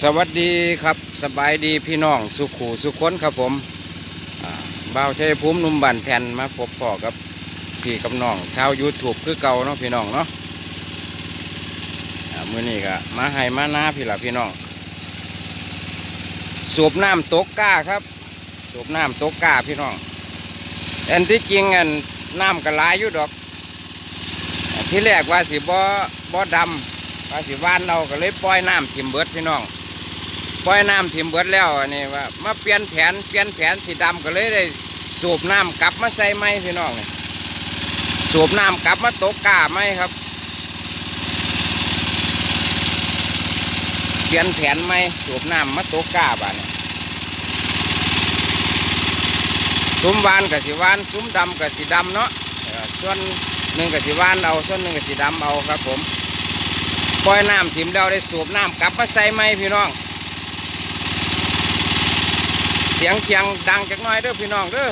สวัสดีครับสบายดีพี่น้องสุขูสุขคนครับผมบ่าวเทยภูมิหนุ่มบันแทนมาพบพ่อกับพี่กับน้องชาวยูทูบคือเก่าเนาะพี่น้องเนาะมือนี้ก็มาให้มานาพี่ละพี่น้อง สูบน้ำตกก้าครับ สูบน้ำตกก้าพี่น้องอันที่จริงอันน้ำกระลายอยู่ดอก ที่แรกว่าสิบ่บ่ดำว่าสิว่านเราก็เลยปล่อยน้ำทิมเบิดพี่น้อง ปล่อยน้ำทิมเบิดแล้วอันนี้ว่ามาเปลี่ยนแผนเปลี่ยนแผนสีดำก็เลยได้สูบน้ำกลับมาใส่ไม้พี่น้องนี่สูบน้ำกลับมาตกกาไม้ครับ เปลี่ยนแผนไม้สูบน้ำมาตกกาบ้านนี้ซุ้มวานกับสีวานซุ้มดำกับสีดำเนาะส่วนหนึ่งกับสีวานเอาส่วนหนึ่งกับสีดำเอาครับผมปล่อยน้ำถิ่มแล้วได้สูบน้ำกลับมาใส่ไหมพี่น้อง สียงเคียงดังจักน้อยเด้อพี่น้องเด้อ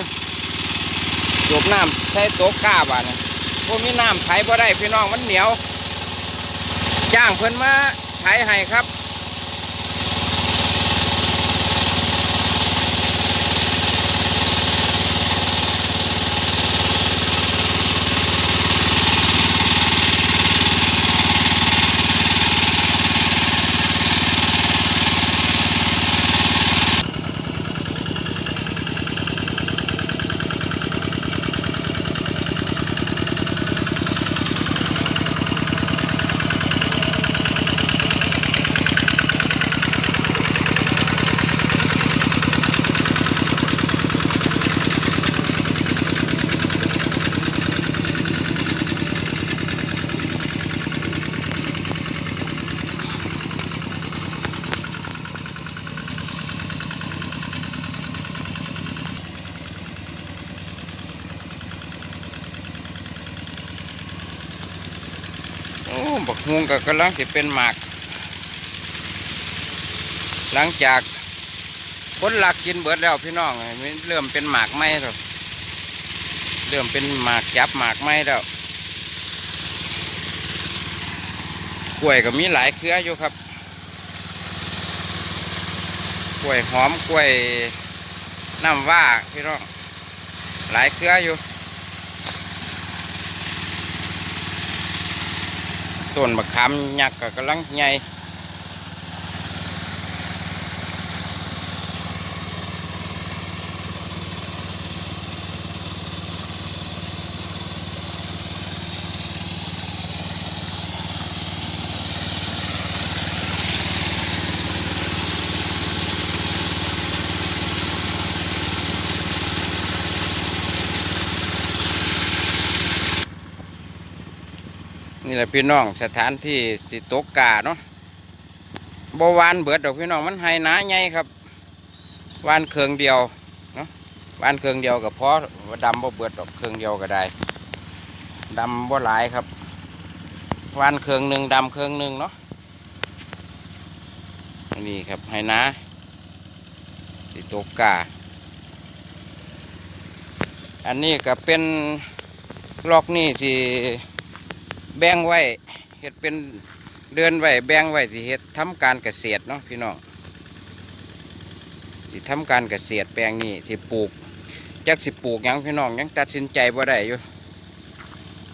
สูบน้ำใช้โต๊ะก้าบาดนะพวกมีน้ำไถบ่ได้พี่น้องมันเหนียว จ้างเพิ่นมาไถให้ครับ โอ้ บักฮวงก็กำลังสิเป็นหมาก หลังจากคนหลักกินเบิดแล้วพี่น้องมันเริ่มเป็นหมากไหมครับเริ่มเป็นหมากจับหมากไหมแล้วกล้วยก็มีหลายเครืออยู่ครับกล้วยหอมกล้วยน้ำว่าพี่น้องหลายเครืออยู่ ต้นมะขามยักษ์ก็กำลังใหญ่ นี่แหละพี่น้องสถานที่สิตกกาเนาะบวานเบิดดอกพี่น้องมันให้หนาใหญ่ครับวานเครื่องเดียวเนาะวานเครื่องเดียวกับพอดำบ่เบิดดอกเครื่องเดียวก็ได้ดำบ่หลายครับวานเครื่องหนึ่งดำเครื่องหนึ่งเนาะนนี้ครับให้หนาสิตกกาอันนี้ก็เป็นลอกนี่สิ แบ่งไว้เฮ็ดเป็นเดือนไว้แบ่งไว้สิเฮ็ดทำการเกษตรเนาะพี่น้องสิทำการเกษตรแปลงนี้สิปลูกจักสิปลูกยังพี่น้องยังตัดสินใจบ่ได้อยู่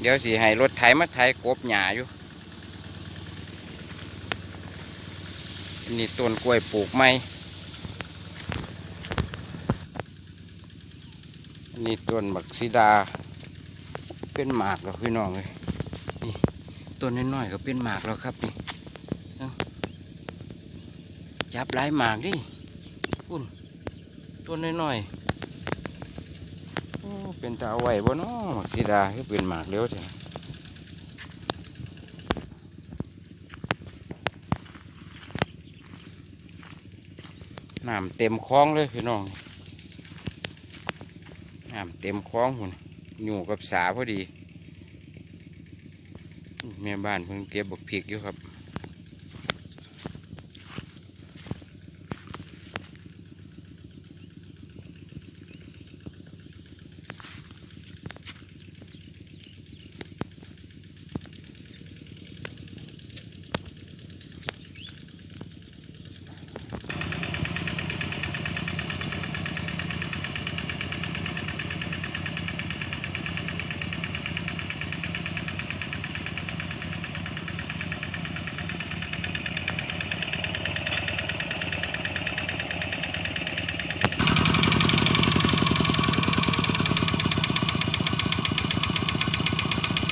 เดี๋ยวสิให้รถไถมาไถกบหญ้าอยู่อันนี่ต้นกล้วยปลูกใหม่อันนี้ต้นบักซีดาเป็นหมากแล้วพี่น้องเลย ต้นน้อยๆก็เป็นหมากแล้วครับนี่จับหลายหมากดิคุณต้นน้อยๆเป็นตาไหวบ่เนาะสีดาคือเป็นหมากเร็วเถอะน้ำเต็มคลองเลยพี่น้องน้ำเต็มคลองหุ่นอยู่กับสาพอดี แม่บ้านเพิ่งเก็บบักพริกอยู่ครับ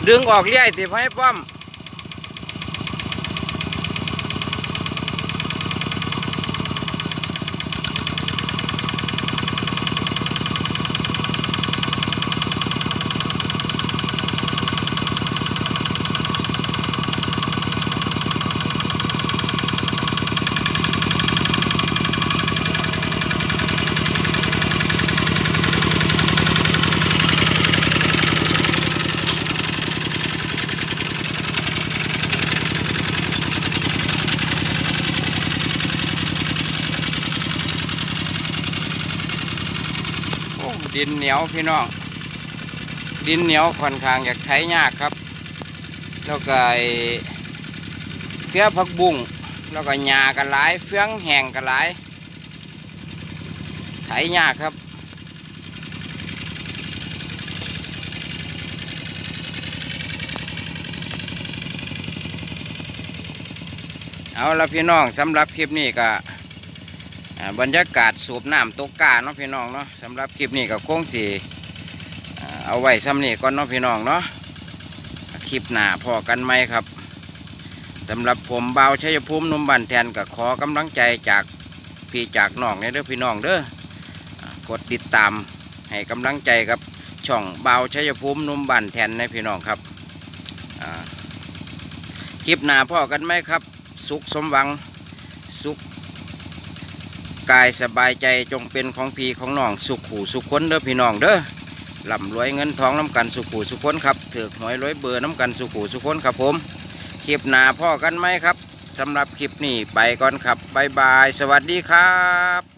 ดึงออกเลี้ยติให้ป้อม โอ้ ดินเหนียวพี่น้อง ดินเหนียวค่อนข้างอยากไถยากครับ แล้วก็เฟี้ยผักบุ้งแล้วก็หญ้ากันหลายเฟืองแห้งกันหลายไถยากครับเอาละพี่น้องสำหรับคลิปนี้ก็ บรรยากาศสูบน้ำตกกาเนาะพี่น้องเนาะสำหรับคลิปนี้ก็คงสีเอาไว้ซ้ำนี่ก่อนเนาะพี่น้องเนาะคลิปหน้าพอกันไหมครับสำหรับผมเบาชัยภูมินุ่มบันแทนก็ขอกำลังใจจากพี่จากน้องในเด้อพี่น้องเด้อกดติดตามให้กำลังใจกับช่องเบาชัยภูมินุ่มบันแทนในพี่น้องครับคลิปหน้าพอกันไหมครับ สุขสมหวังสุข กายสบายใจจงเป็นของพีของน้องสุขหูสุขคนเด้อพี่น้องเด้อร่ำรวยเงินทองน้ำกันสุขหูสุขคนครับถือหวยรวยเบอร์น้ำกันสุขหูสุขคนครับผมคลิปหน้าพ่อกันไหมครับสำหรับคลิปนี้ไปก่อนครับบายบาย สวัสดีครับ